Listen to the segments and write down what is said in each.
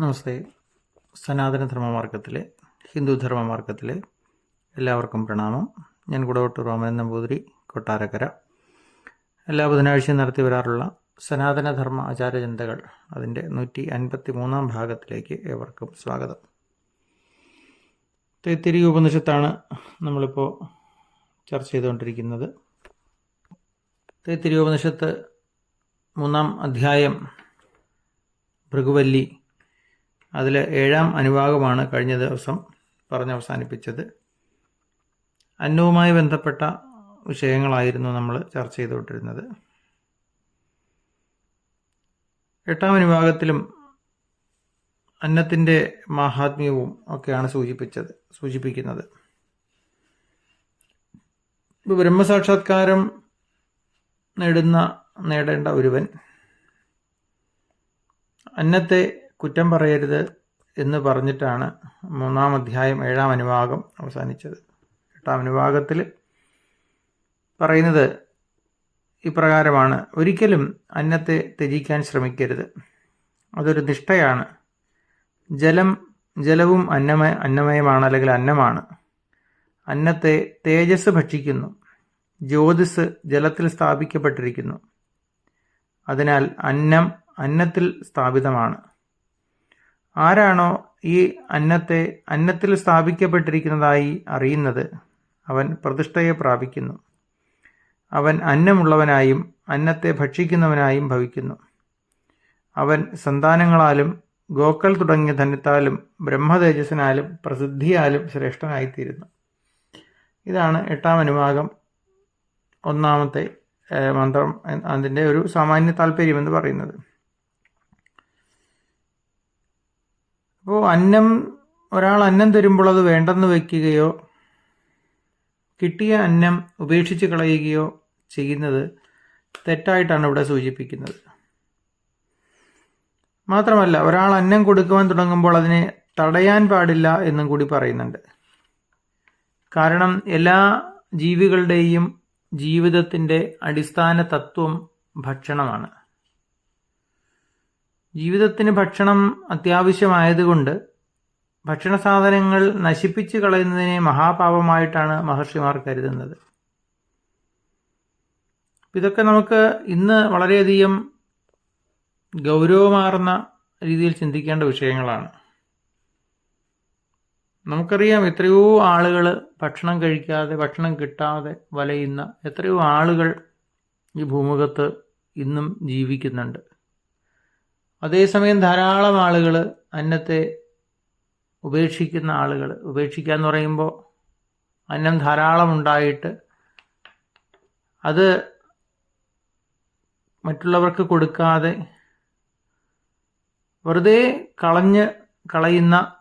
നമസ്തേ. സനാതന ധർമ്മമാർഗത്തിലെ ഹിന്ദു ധർമ്മമാർഗത്തിലെ എല്ലാവർക്കും പ്രണാമം. ഞാൻ കുടവട്ടൂർ റോമൻ നമ്പൂതിരി കൊട്ടാരക്കര. എല്ലാ ബുധനാഴ്ചയും നടത്തി വരാറുള്ള സനാതനധർമ്മ ആചാരചിന്തകൾ അതിന്റെ നൂറ്റി അൻപത്തി മൂന്നാം ഭാഗത്തിലേക്ക് ഏവർക്കും സ്വാഗതം. തൈത്തിരി ഉപനിഷത്താണ് നമ്മളിപ്പോൾ ചർച്ച ചെയ്തുകൊണ്ടിരിക്കുന്നത്. തൈത്തിരി ഉപനിഷത്ത് മൂന്നാം അധ്യായം ഭൃഗുവല്ലി അതിൽ ഏഴാം അനുഭാഗമാണ് കഴിഞ്ഞ ദിവസം പറഞ്ഞ് അവസാനിപ്പിച്ചത്. അന്നവുമായി ബന്ധപ്പെട്ട വിഷയങ്ങളായിരുന്നു നമ്മൾ ചർച്ച ചെയ്തുകൊണ്ടിരുന്നത്. എട്ടാം അനുഭാഗത്തിലും അന്നത്തിന്റെ മാഹാത്മ്യവും ഒക്കെയാണ് സൂചിപ്പിച്ചത് സൂചിപ്പിക്കുന്നത്. ഇപ്പോൾ ബ്രഹ്മസാക്ഷാത്കാരം നേടുന്ന നേടേണ്ട ഒരുവൻ അന്നത്തെ കുറ്റം പറയരുത് എന്ന് പറഞ്ഞിട്ടാണ് മൂന്നാം അധ്യായം ഏഴാം അനുഭാഗം അവസാനിച്ചത്. എട്ടാം അനുഭാഗത്തിൽ പറയുന്നത് ഇപ്രകാരമാണ്. ഒരിക്കലും അന്നത്തെ ത്യജിക്കാൻ ശ്രമിക്കരുത്. അതൊരു നിഷ്ഠയാണ്. ജലം ജലവും അന്നമയ അന്നമയമാണ് അല്ലെങ്കിൽ അന്നമാണ്. അന്നത്തെ തേജസ് ഭക്ഷിക്കുന്നു. ജ്യോതിസ് ജലത്തിൽ സ്ഥാപിക്കപ്പെട്ടിരിക്കുന്നു. അതിനാൽ അന്നം അന്നത്തിൽ സ്ഥാപിതമാണ്. ആരാണോ ഈ അന്നത്തെ അന്നത്തിൽ സ്ഥാപിക്കപ്പെട്ടിരിക്കുന്നതായി അറിയുന്നത് അവൻ പ്രതിഷ്ഠയെ പ്രാപിക്കുന്നു. അവൻ അന്നമുള്ളവനായും അന്നത്തെ ഭക്ഷിക്കുന്നവനായും ഭവിക്കുന്നു. അവൻ സന്താനങ്ങളാലും ഗോക്കൾ തുടങ്ങിയ ധനത്താലും ബ്രഹ്മതേജസ്സിനാലും പ്രസിദ്ധിയാലും ശ്രേഷ്ഠനായിത്തീരുന്നു. ഇതാണ് എട്ടാം അനുഭാഗം ഒന്നാമത്തെ മന്ത്രം അതിന്റെ ഒരു സാമാന്യ താല്പര്യം എന്ന് പറയുന്നത്. അപ്പോൾ അന്നം ഒരാൾ അന്നം തരുമ്പോൾ അത് വേണ്ടെന്ന് വയ്ക്കുകയോ കിട്ടിയ അന്നം ഉപേക്ഷിച്ച് കളയുകയോ ചെയ്യുന്നത് തെറ്റായിട്ടാണ് ഇവിടെ സൂചിപ്പിക്കുന്നത്. മാത്രമല്ല ഒരാൾ അന്നം കൊടുക്കുവാൻ തുടങ്ങുമ്പോൾ അതിനെ തടയാൻ പാടില്ല എന്നും കൂടി പറയുന്നുണ്ട്. കാരണം എല്ലാ ജീവികളുടെയും ജീവിതത്തിന്റെ അടിസ്ഥാന തത്വം ഭക്ഷണമാണ്. ജീവിതത്തിന് ഭക്ഷണം അത്യാവശ്യമായതുകൊണ്ട് ഭക്ഷണ സാധനങ്ങൾ നശിപ്പിച്ച് കളയുന്നതിനെ മഹാപാപമായിട്ടാണ് മഹർഷിമാർ കരുതുന്നത്. ഇതൊക്കെ നമുക്ക് ഇന്ന് വളരെയധികം ഗൗരവമാർന്ന രീതിയിൽ ചിന്തിക്കേണ്ട വിഷയങ്ങളാണ്. നമുക്കറിയാം എത്രയോ ആളുകൾ ഭക്ഷണം കഴിക്കാതെ ഭക്ഷണം കിട്ടാതെ വലയുന്ന എത്രയോ ആളുകൾ ഈ ഭൂമുഖത്ത് ഇന്നും ജീവിക്കുന്നുണ്ട്. അതേസമയം ധാരാളം ആളുകൾ അന്നത്തെ ഉപേക്ഷിക്കുന്ന ആളുകൾ ഉപേക്ഷിക്കുക എന്ന് പറയുമ്പോൾ അന്നം ധാരാളം ഉണ്ടായിട്ട് അത് മറ്റുള്ളവർക്ക് കൊടുക്കാതെ വെറുതെ കളഞ്ഞ് കളയുന്ന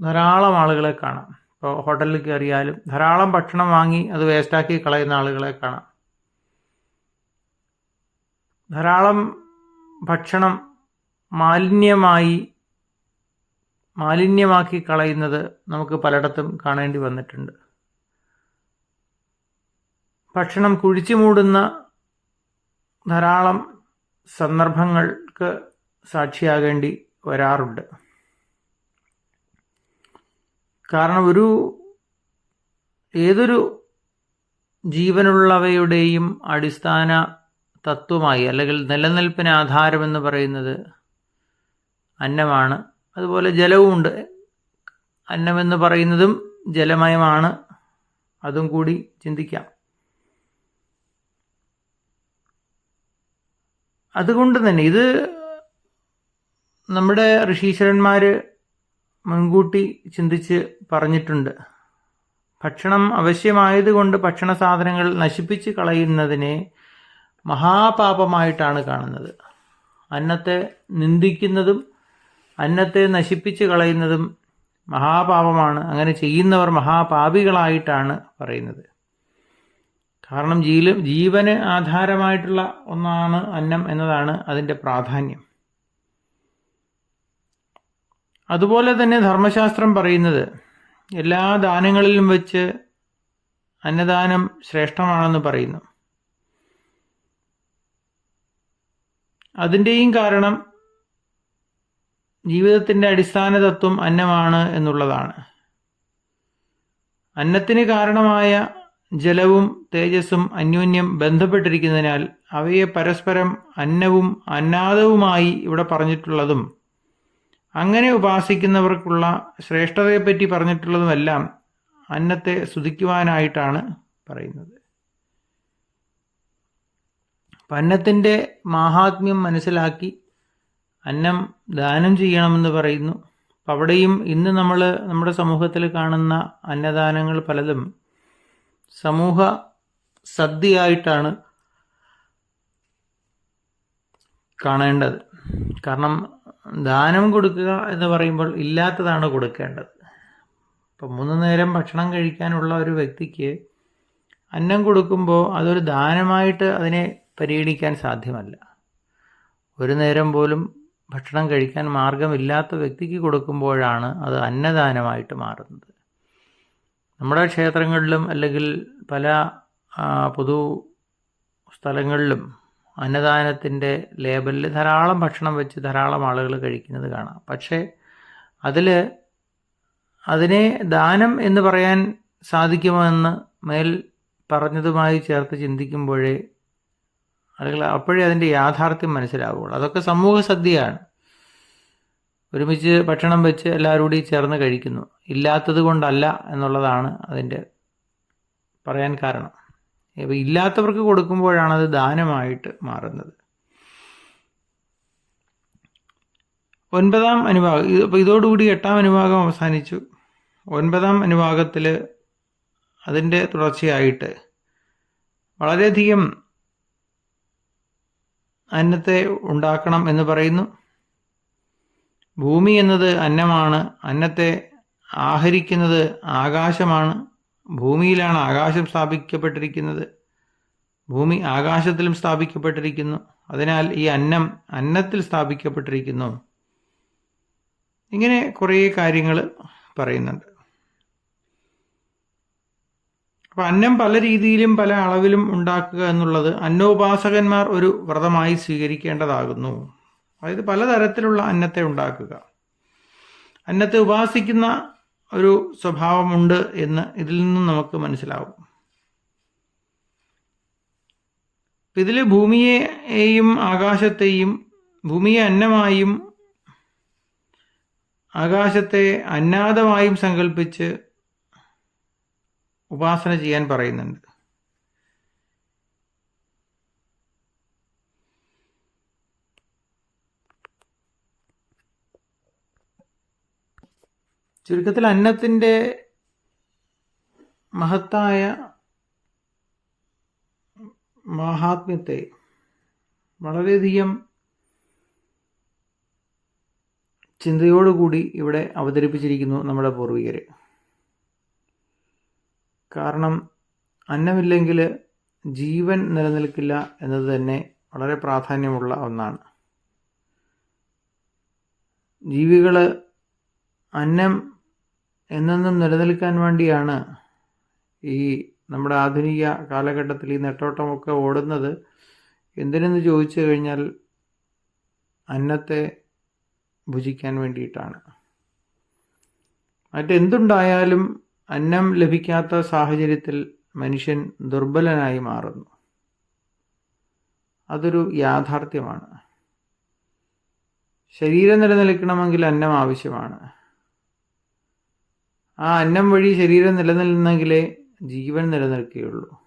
ധാരാളം ആളുകളെ കാണാം. ഇപ്പോൾ ഹോട്ടലിൽ കയറിയാലും ധാരാളം ഭക്ഷണം വാങ്ങി അത് വേസ്റ്റാക്കി കളയുന്ന ആളുകളെ കാണാം. ധാരാളം ഭക്ഷണം മാലിന്യമായി മാലിന്യമാക്കി കളയുന്നത് നമുക്ക് പലയിടത്തും കാണേണ്ടി വന്നിട്ടുണ്ട്. ഭക്ഷണം കുഴിച്ചു മൂടുന്ന ധാരാളം സന്ദർഭങ്ങൾക്ക് സാക്ഷിയാകേണ്ടി വരാറുണ്ട്. കാരണം ഒരു ഏതൊരു ജീവനുള്ളവയുടെയും അടിസ്ഥാന തത്വമായി അല്ലെങ്കിൽ നിലനിൽപ്പിന് ആധാരമെന്ന് പറയുന്നത് അന്നമാണ്. അതുപോലെ ജലവുമുണ്ട്. അന്നമെന്ന് പറയുന്നതും ജലമയമാണ്. അതും കൂടി ചിന്തിക്കാം. അതുകൊണ്ട് തന്നെ ഇത് നമ്മുടെ ഋഷീശ്വരന്മാർ മുൻകൂട്ടി ചിന്തിച്ച് പറഞ്ഞിട്ടുണ്ട്. ഭക്ഷണം അവശ്യമായതുകൊണ്ട് ഭക്ഷണ സാധനങ്ങൾ നശിപ്പിച്ച് കളയുന്നതിനെ മഹാപാപമായിട്ടാണ് കാണുന്നത്. അന്നത്തെ നിന്ദിക്കുന്നതും അന്നത്തെ നശിപ്പിച്ച് കളയുന്നതും മഹാപാപമാണ്. അങ്ങനെ ചെയ്യുന്നവർ മഹാപാപികളായിട്ടാണ് പറയുന്നത്. കാരണം ജീല ജീവന് ആധാരമായിട്ടുള്ള ഒന്നാണ് അന്നം എന്നതാണ് അതിന്റെ പ്രാധാന്യം. അതുപോലെ തന്നെ ധർമ്മശാസ്ത്രം പറയുന്നത് എല്ലാ ദാനങ്ങളിലും വെച്ച് അന്നദാനം ശ്രേഷ്ഠമാണെന്ന് പറയുന്നു. അതിന്റെയും കാരണം ജീവിതത്തിന്റെ അടിസ്ഥാന തത്വം അന്നമാണ് എന്നുള്ളതാണ്. അന്നത്തിന് കാരണമായ ജലവും തേജസ്സും അന്യോന്യം ബന്ധപ്പെട്ടിരിക്കുന്നതിനാൽ അവയെ പരസ്പരം അന്നവും അന്നാദവുമായി ഇവിടെ പറഞ്ഞിട്ടുള്ളതും അങ്ങനെ ഉപാസിക്കുന്നവർക്കുള്ള ശ്രേഷ്ഠതയെപ്പറ്റി പറഞ്ഞിട്ടുള്ളതുമെല്ലാം അന്നത്തെ സ്തുതിക്കുവാനായിട്ടാണ് പറയുന്നത്. അന്നത്തിന്റെ മാഹാത്മ്യം മനസ്സിലാക്കി അന്നം ദാനം ചെയ്യണമെന്ന് പറയുന്നു. അപ്പം അവിടെയും ഇന്ന് നമ്മൾ നമ്മുടെ സമൂഹത്തിൽ കാണുന്ന അന്നദാനങ്ങൾ പലതും സമൂഹ സദ്യയായിട്ടാണ് കാണേണ്ടത്. കാരണം ദാനം കൊടുക്കുക എന്ന് പറയുമ്പോൾ ഇല്ലാത്തതാണ് കൊടുക്കേണ്ടത്. ഇപ്പം മൂന്ന് നേരം ഭക്ഷണം കഴിക്കാനുള്ള ഒരു വ്യക്തിക്ക് അന്നം കൊടുക്കുമ്പോൾ അതൊരു ദാനമായിട്ട് അതിനെ പരിഗണിക്കാൻ സാധ്യമല്ല. ഒരു നേരം പോലും ഭക്ഷണം കഴിക്കാൻ മാർഗമില്ലാത്ത വ്യക്തിക്ക് കൊടുക്കുമ്പോഴാണ് അത് അന്നദാനമായിട്ട് മാറുന്നത്. നമ്മുടെ ക്ഷേത്രങ്ങളിലും അല്ലെങ്കിൽ പല പൊതു സ്ഥലങ്ങളിലും അന്നദാനത്തിന്റെ ലേബലിൽ ധാരാളം ഭക്ഷണം വെച്ച് ധാരാളം ആളുകൾ കഴിക്കുന്നത് കാണാം. പക്ഷേ അതിൽ അതിനെ ദാനം എന്ന് പറയാൻ സാധിക്കുമോ എന്ന് മേൽ പറഞ്ഞതുമായി ചേർത്ത് ചിന്തിക്കുമ്പോഴേ അല്ലെങ്കിൽ അപ്പോഴേ അതിന്റെ യാഥാർത്ഥ്യം മനസ്സിലാവുകയുള്ളൂ അതൊക്കെ സമൂഹ സദ്യയാണ്. ഒരുമിച്ച് ഭക്ഷണം വെച്ച് എല്ലാവരും കൂടി ചേർന്ന് കഴിക്കുന്നു. ഇല്ലാത്തത് കൊണ്ടല്ല എന്നുള്ളതാണ് അതിന്റെ പറയാൻ കാരണം. ഇപ്പോൾ ഇല്ലാത്തവർക്ക് കൊടുക്കുമ്പോഴാണ് അത് ദാനമായിട്ട് മാറുന്നത്. ഒൻപതാം അനുഭാഗം അപ്പോൾ ഇതോടുകൂടി എട്ടാം അനുഭാഗം അവസാനിച്ചു. ഒൻപതാം അനുഭാഗത്തിൽ അതിന്റെ തുടർച്ചയായിട്ട് വളരെയധികം അന്നത്തെ ഉണ്ടാക്കണം എന്ന് പറയുന്നു. ഭൂമി എന്നത് അന്നമാണ് അന്നത്തെ ആഹരിക്കുന്നത് ആകാശമാണ് ഭൂമിയിലാണ് ആകാശം സ്ഥാപിക്കപ്പെട്ടിരിക്കുന്നത് ഭൂമി ആകാശത്തിലും സ്ഥാപിക്കപ്പെട്ടിരിക്കുന്നു. അതിനാൽ ഈ അന്നം അന്നത്തിൽ സ്ഥാപിക്കപ്പെട്ടിരിക്കുന്നു. ഇങ്ങനെ കുറേ കാര്യങ്ങൾ പറയുന്നുണ്ട്. അപ്പം അന്നം പല രീതിയിലും പല അളവിലും ഉണ്ടാക്കുക എന്നുള്ളത് അന്നോപാസകന്മാർ ഒരു വ്രതമായി സ്വീകരിക്കേണ്ടതാകുന്നു. അതായത് പലതരത്തിലുള്ള അന്നത്തെ ഉണ്ടാക്കുക. അന്നത്തെ ഉപാസിക്കുന്ന ഒരു സ്വഭാവമുണ്ട് എന്ന് ഇതിൽ നിന്നും നമുക്ക് മനസ്സിലാവും. ഇതിൽ ഭൂമിയെയും ആകാശത്തെയും ഭൂമിയെ അന്നമായും ആകാശത്തെ അന്നാദമായും സങ്കല്പിച്ച് ഉപാസന ചെയ്യാൻ പറയുന്നുണ്ട്. ചുരുക്കത്തിൽ അന്നത്തിന്റെ മഹത്തായ മഹാത്മ്യത്തെ വളരെയധികം ചിന്തയോടുകൂടി ഇവിടെ അവതരിപ്പിച്ചിരിക്കുന്നു നമ്മുടെ പൂർവികർ കാരണം അന്നമില്ലെങ്കിൽ ജീവൻ നിലനിൽക്കില്ല എന്നത് തന്നെ വളരെ പ്രാധാന്യമുള്ള ഒന്നാണ്. ജീവികൾ അന്നം എന്നെന്നും നിലനിൽക്കാൻ വേണ്ടിയാണ് ഈ നമ്മുടെ ആധുനിക കാലഘട്ടത്തിൽ ഈ നെട്ടോട്ടമൊക്കെ ഓടുന്നത്. എന്തിനെന്ന് ചോദിച്ചു കഴിഞ്ഞാൽ അന്നത്തെ ഭുജിക്കാൻ വേണ്ടിയിട്ടാണ്. മറ്റെന്തുണ്ടായാലും അന്നം ലഭിക്കാത്ത സാഹചര്യത്തിൽ മനുഷ്യൻ ദുർബലനായി മാറുന്നു. അതൊരു യാഥാർത്ഥ്യമാണ്. ശരീരം നിലനിൽക്കണമെങ്കിൽ അന്നം ആവശ്യമാണ്. ആ അന്നം വഴി ശരീരം നിലനിൽന്നെങ്കിലേ ജീവൻ നിലനിൽക്കുകയുള്ളൂ.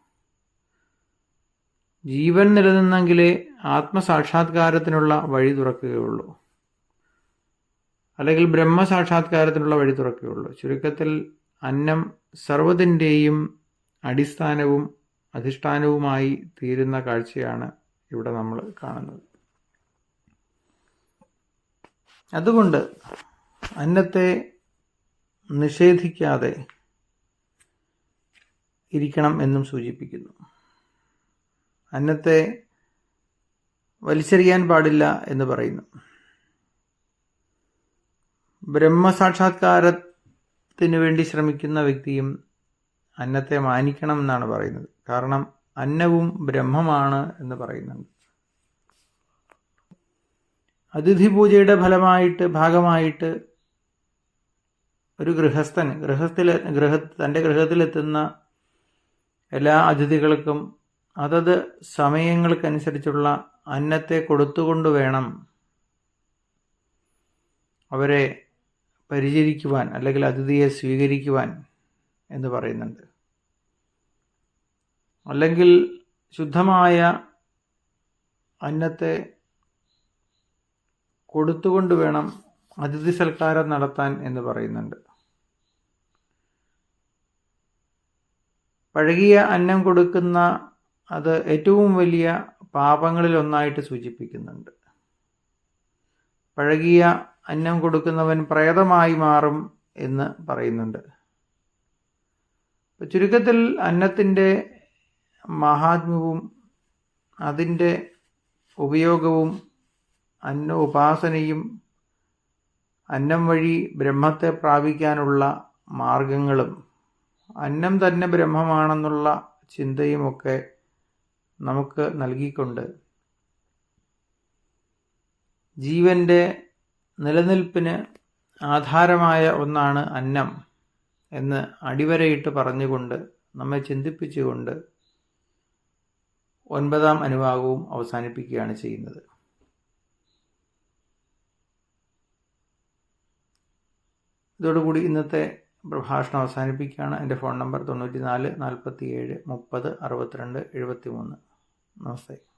ജീവൻ നിലനിന്നെങ്കിലേ ആത്മസാക്ഷാത്കാരത്തിനുള്ള വഴി തുറക്കുകയുള്ളൂ. അല്ലെങ്കിൽ ബ്രഹ്മസാക്ഷാത്കാരത്തിനുള്ള വഴി തുറക്കുകയുള്ളൂ. ചുരുക്കത്തിൽ അന്നം സർവതിന്റെയും അടിസ്ഥാനവും അധിഷ്ഠാനവുമായി തീരുന്ന കാഴ്ചയാണ് ഇവിടെ നമ്മൾ കാണുന്നത്. അതുകൊണ്ട് അന്നത്തെ നിഷേധിക്കാതെ ഇരിക്കണം എന്നും സൂചിപ്പിക്കുന്നു. അന്നത്തെ വലിച്ചെറിയാൻ പാടില്ല എന്ന് പറയുന്നു. ബ്രഹ്മസാക്ഷാത്കാരത്തിന് വേണ്ടി ശ്രമിക്കുന്ന വ്യക്തിയും അന്നത്തെ മാനിക്കണം എന്നാണ് പറയുന്നത്. കാരണം അന്നവും ബ്രഹ്മമാണ് എന്ന് പറയുന്നുണ്ട്. അതിഥി പൂജയുടെ ഫലമായിട്ട് ഭാഗമായിട്ട് ഒരു ഗൃഹസ്ഥൻ ഗൃഹത്തിൽ ഗൃഹ തന്റെ ഗൃഹത്തിലെത്തുന്ന എല്ലാ അതിഥികൾക്കും അതത് സമയങ്ങൾക്കനുസരിച്ചുള്ള അന്നത്തെ കൊടുത്തുകൊണ്ട് വേണം അവരെ പരിചരിക്കുവാൻ അല്ലെങ്കിൽ അതിഥിയെ സ്വീകരിക്കുവാൻ എന്ന് പറയുന്നുണ്ട്. അല്ലെങ്കിൽ ശുദ്ധമായ അന്നത്തെ കൊടുത്തുകൊണ്ട് വേണം അതിഥി സൽക്കാരം നടത്താൻ എന്ന് പറയുന്നുണ്ട്. പഴകിയ അന്നം കൊടുക്കുന്ന അത് ഏറ്റവും വലിയ പാപങ്ങളിൽ ഒന്നായിട്ട് സൂചിപ്പിക്കുന്നുണ്ട്. പഴകിയ അന്നം കൊടുക്കുന്നവൻ പ്രേതമായി മാറും എന്ന് പറയുന്നുണ്ട്. ചുരുക്കത്തിൽ അന്നത്തിന്റെ മഹാത്മ്യവും അതിന്റെ ഉപയോഗവും അന്ന ഉപാസനയും അന്നം വഴി ബ്രഹ്മത്തെ പ്രാപിക്കാനുള്ള മാർഗങ്ങളും അന്നം തന്നെ ബ്രഹ്മമാണെന്നുള്ള ചിന്തയുമൊക്കെ നമുക്ക് നൽകിക്കൊണ്ട് ജീവന്റെ നിലനിൽപ്പിന് ആധാരമായ ഒന്നാണ് അന്നം എന്ന് അടിവരയിട്ട് പറഞ്ഞുകൊണ്ട് നമ്മെ ചിന്തിപ്പിച്ചുകൊണ്ട് ഒൻപതാം അനുഭാഗവും അവസാനിപ്പിക്കുകയാണ് ചെയ്യുന്നത്. ഇതോടുകൂടി ഇന്നത്തെ പ്രഭാഷണം അവസാനിപ്പിക്കുകയാണ്. എന്റെ ഫോൺ നമ്പർ തൊണ്ണൂറ്റി നാല് നാൽപ്പത്തി ഏഴ് മുപ്പത് അറുപത്തിരണ്ട് എഴുപത്തി മൂന്ന് നമസ്തേ.